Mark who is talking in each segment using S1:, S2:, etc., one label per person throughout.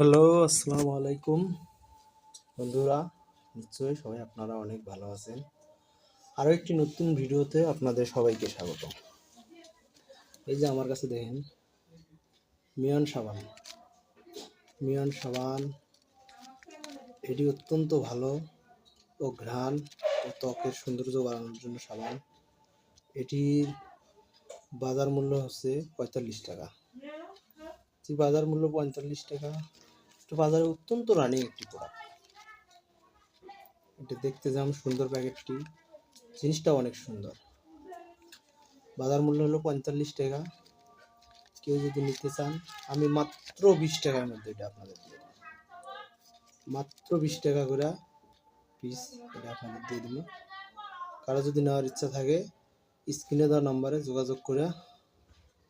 S1: Hello, আসসালামু আলাইকুম। বন্ধুরা, নিশ্চয়ই সবাই আপনারা অনেক ভালো আছেন। আরও একটি নতুন ভিডিওতে আপনাদের সবাইকে স্বাগত। এই যে আমার কাছে দেখেন, মিয়ন সাবান। মিয়ন সাবান, এটি অত্যন্ত ভালো ও ঘ্রাণ ও ত্বকের সৌন্দর্য বাড়ানোর জন্য সাবান। এটির বাজার মূল্য হচ্ছে পঁয়তাল্লিশ টাকা। বাজার মূল্য পঁয়তাল্লিশ টাকা। তো বাজারে অত্যন্ত রানিং একটি প্রোডাক্ট এটা দেখতে যেমন সুন্দর প্যাকেটটি। জিনিসটা অনেক সুন্দর। বাজার মূল্য হলো পঁয়তাল্লিশ টাকা। কেউ যদি নিতে চান, আমি মাত্র বিশ টাকার মধ্যে এটা আপনাদের দিয়ে মাত্র বিশ টাকা করে পিস এটা আপনাদের দিয়ে দেবো। কারও যদি নেওয়ার ইচ্ছা থাকে, স্ক্রিনে দেওয়া নম্বরে যোগাযোগ করে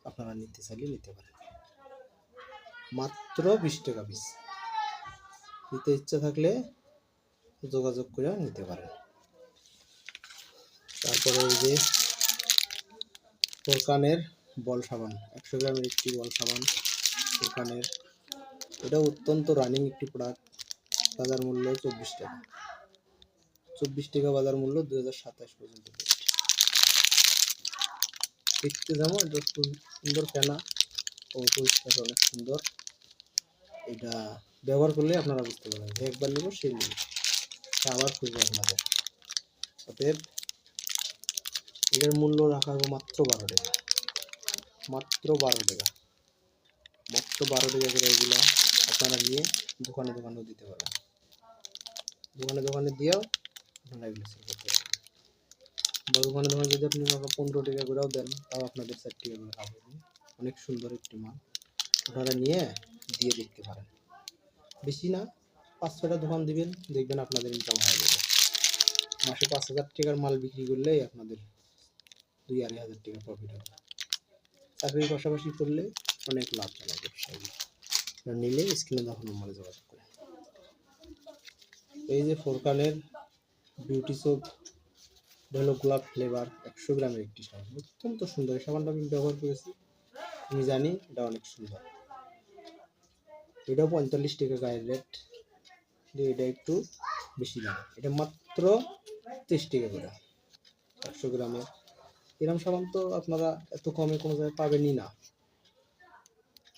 S1: আপনারা নিতে চাইলে নিতে পারেন। মাত্র বিশ টাকা পিস নিতে ইচ্ছা থাকলে যোগাযোগ করে নিতে পারেন। তারপরে এই যে ফোরকানের বল সাবান, একশো গ্রামের একটি বল সাবান ফোরকানের। এটা অত্যন্ত রানিং একটি প্রোডাক্ট বাজার মূল্য চব্বিশ টাকা। চব্বিশ টাকা বাজার মূল্য দু হাজার সাতাশ পর্যন্ত। দেখতে যাব এটা সুন্দর ফেনা ও পরিষ্কার অনেক সুন্দর। এটা ব্যবহার করলে আপনারা বুঝতে পারবেন যে একবার নেব, সেই নেব। আবার খুঁজবে আপনাদের। অতএব এটার মূল্য রাখা হবে মাত্র বারো টাকা। মাত্র বারো টাকা। মাত্র বারো টাকা করে এগুলো আপনারা নিয়ে দোকানে দোকানেও দিতে পারেন দোকানে দোকানে দিয়েও আপনারা এগুলো সেল করতে পারেন বা দোকানে দোকানে যদি আপনি পনেরো টাকা করেও দেন, তাও আপনাদের চার টাকা করে লাভ হবে অনেক সুন্দর একটি মাল। আপনারা নিয়ে দিয়ে দেখতে পারেন। বেশি না, পাঁচ ছটা দোকান দিবেন, দেখবেন আপনাদের ইনকাম হয়ে যাবে। মাসে পাঁচ হাজার টাকার মাল বিক্রি করলেই আপনাদের দুই আড়াই হাজার টাকা প্রফিট হবে। চাকরির পাশাপাশি করলে অনেক লাভজনক ব্যবসায়ী। নিলে স্ক্রিনে দেওয়া নম্বরে যোগাযোগ করে এই যে ফোরকানের বিউটি সোপ হলো গোলাপ ফ্লেভার একশো গ্রামের একটি সাবান। অত্যন্ত সুন্দর এই সাবানটা আমি ব্যবহার করেছি। আমি জানি এটা অনেক সুন্দর। এটাও পঁয়তাল্লিশ টাকা গায়ের রেট। এটা একটু বেশি দাম। এটা মাত্র তিরিশ টাকা করে একশো গ্রামে এরম সাবান তো আপনারা এত কমে কোনো জায়গায় পাবেনই না।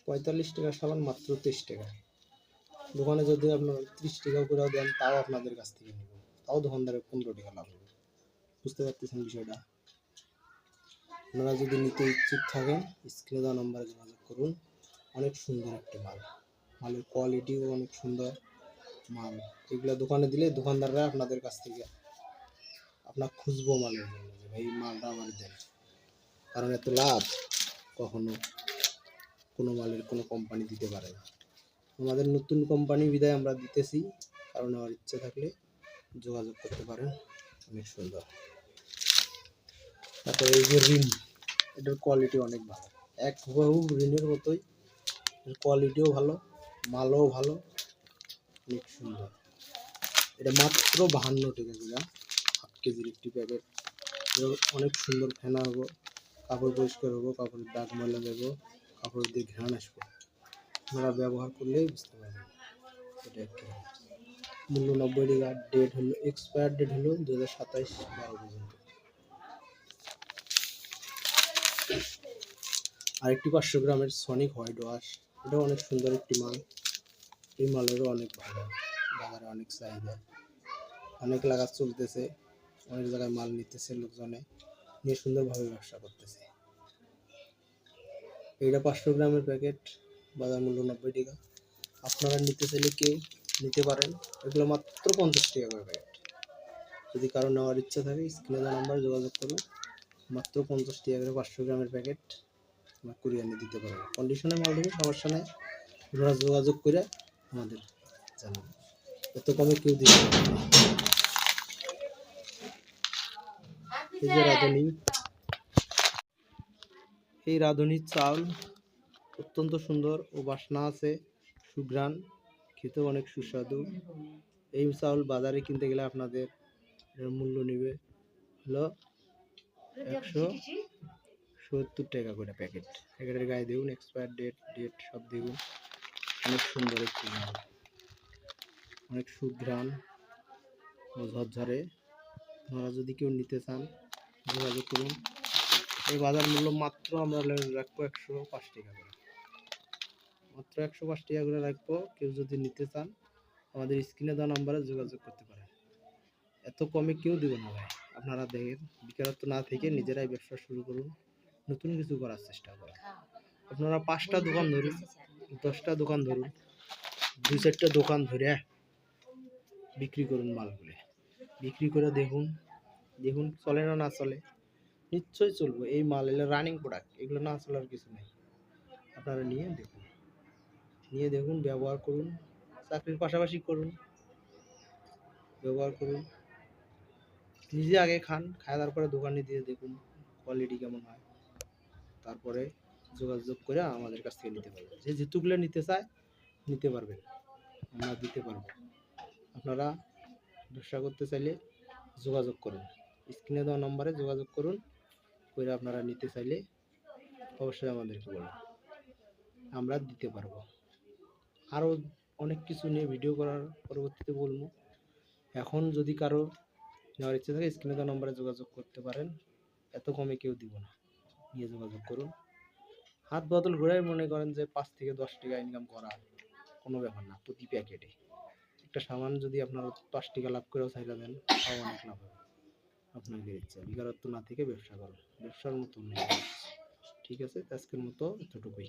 S1: পঁয়তাল্লিশ টাকার সাবান মাত্র তেইশ টাকা। দোকানে যদি আপনারা ত্রিশ টাকা করেও দেন, তাও আপনাদের কাছ থেকে নেব। তাও দোকানদারের পনেরো টাকা লাভ হবে। বুঝতে পারতেছেন বিষয়টা? আপনারা যদি নিতে ইচ্ছুক থাকেন, স্ক্রিনে দেওয়া নম্বরে যোগাযোগ করুন। অনেক সুন্দর একটি মাল। মালের কোয়ালিটিও অনেক সুন্দর। মাল। এগুলো দোকানে দিলে দোকানদাররা আপনাদের কাছ থেকে আপনার খুঁজবো মালের জন্য যে ভাই এই মালটা আমার দেন। কারণ এত লাভ, কখনো কোনো মালের কোনো কোম্পানি দিতে পারে না। আমাদের নতুন কোম্পানি বিদায় আমরা দিতেছি। কারণ আমার ইচ্ছে থাকলে যোগাযোগ করতে পারেন। অনেক সুন্দর। তারপরে এই যে রিন এটার কোয়ালিটি অনেক ভালো। এক হুবহু রিনের মতোই। এর কোয়ালিটিও ভালো। মালও ভালো, অনেক সুন্দর। এটা মাত্র বাহান্ন টাকা করে, হাফ কেজির একটি প্যাকেট অনেক সুন্দর ফেনা হব, কাপড় পরিষ্কার হব, কাপড়ের দাগ ময়লা দেবো, কাপড় দিয়ে ঘ্রাণ আসব। আপনারা ব্যবহার করলেই বুঝতে পারবেন এটা একটি মূল্য নব্বই টাকা। ডেট হলো এক্সপায়ার ডেট হলো দু হাজার সাতাইশ বারো পর্যন্ত। আরেকটি পাঁচশো গ্রামের সনিক হোয়াইট ওয়াশ এটাও অনেক সুন্দর একটি মাল। এই মালেরও অনেক ভালো বাজারে অনেক চাহিদা। অনেক লাগা চলতেছে, অনেক জায়গায় মাল নিতেছে লোকজনে। নিয়ে সুন্দরভাবে ব্যবসা করতেছে। এইটা পাঁচশো গ্রামের প্যাকেট, বাজার মূল্য নব্বই টাকা। আপনারা নিতে চাইলে কেউ নিতে পারেন। এগুলো মাত্র পঞ্চাশ টাকা করে প্যাকেট। যদি কারও নেওয়ার ইচ্ছা থাকে, স্ক্রিনে নাম্বার যোগাযোগ করুন। মাত্র পঞ্চাশ টাকা করে পাঁচশো গ্রামের প্যাকেট। আমরা নিয়ে দিতে পারব। কন্ডিশনে মাল দেবে সমস্যা নেই। আপনারা যোগাযোগ করে আমাদের জানাবেন। এত কমে কেউ দিতে পারবে না। এই যে রাঁধুনি। এই রাঁধুনির চাউল অত্যন্ত সুন্দর ও বাসনা আছে সুঘ্রাণ খেতেও অনেক সুস্বাদু। এই চাউল বাজারে কিনতে গেলে আপনাদের মূল্য নেবে হলো একশো সত্তর টাকা করে প্যাকেট প্যাকেটের গায়ে দেখুন এক্সপায়ার ডেট ডেট সব দেখুন। অনেক সুন্দর একটি অনেক সুঘ্রাণ ও ঝরঝরে। আপনারা যদি কেউ নিতে চান, যোগাযোগ করুন। এই বাজার মূল্য মাত্র আমরা রাখব একশো পাঁচ টাকা করে। মাত্র একশো পাঁচ টাকা করে রাখব। কেউ যদি নিতে চান, আমাদের স্ক্রিনে দেওয়া নাম্বারে যোগাযোগ করতে পারেন। এত কমে কেউ দেবে না ভাই। আপনারা দেখেন, বেকারত্ব না থেকে নিজেরাই ব্যবসা শুরু করুন। নতুন কিছু করার চেষ্টা করুন। আপনারা পাঁচটা দোকান ধরুন, দশটা দোকান ধরুন, দুই চারটা দোকান ধরে বিক্রি করুন মালগুলো। বিক্রি করে দেখুন দেখুন চলে না না চলে। নিশ্চয়ই চলবো, এই মাল এগুলো রানিং প্রোডাক্ট এগুলো না চলার কিছু নেই। আপনারা নিয়ে দেখুন নিয়ে দেখুন, ব্যবহার করুন, চাকরির পাশাপাশি করুন, ব্যবহার করুন। নিজে আগে খান খাওয়া তারপরে দোকানে দিয়ে দেখুন কোয়ালিটি কেমন হয়। তারপরে যোগাযোগ করে আমাদের কাছ থেকে নিতে পারবেন যে যেতুগুলো নিতে চায়, নিতে পারবেন আমরা দিতে পারব। আপনারা ব্যবসা করতে চাইলে যোগাযোগ করুন। স্ক্রিনে দেওয়া নম্বরে যোগাযোগ করুন। করে আপনারা নিতে চাইলে অবশ্যই আমাদেরকে বলুন। আমরা দিতে পারব। আরও অনেক কিছু নিয়ে ভিডিও করার পরবর্তীতে বলব। এখন যদি কারও নেওয়ার ইচ্ছে থাকে, স্ক্রিনে দেওয়া নম্বরে যোগাযোগ করতে পারেন। এত কমে কেউ দিব না। নিয়ে যোগাযোগ করুন। হাত বদল ঘুরাই মনে করেন যে পাঁচ থেকে দশ টাকা ইনকাম করা কোনো ব্যাপার না, প্রতি প্যাকেটে। একটা সামান যদি আপনারা পাঁচ টাকা লাভ করেও চাইলে দেন, তাও অনেক লাভ হবে। আপনাদের ইচ্ছা বেকারত্ব না থেকে ব্যবসা করুন। ব্যবসার মতো ঠিক আছে? আজকের মতো এতটুকুই।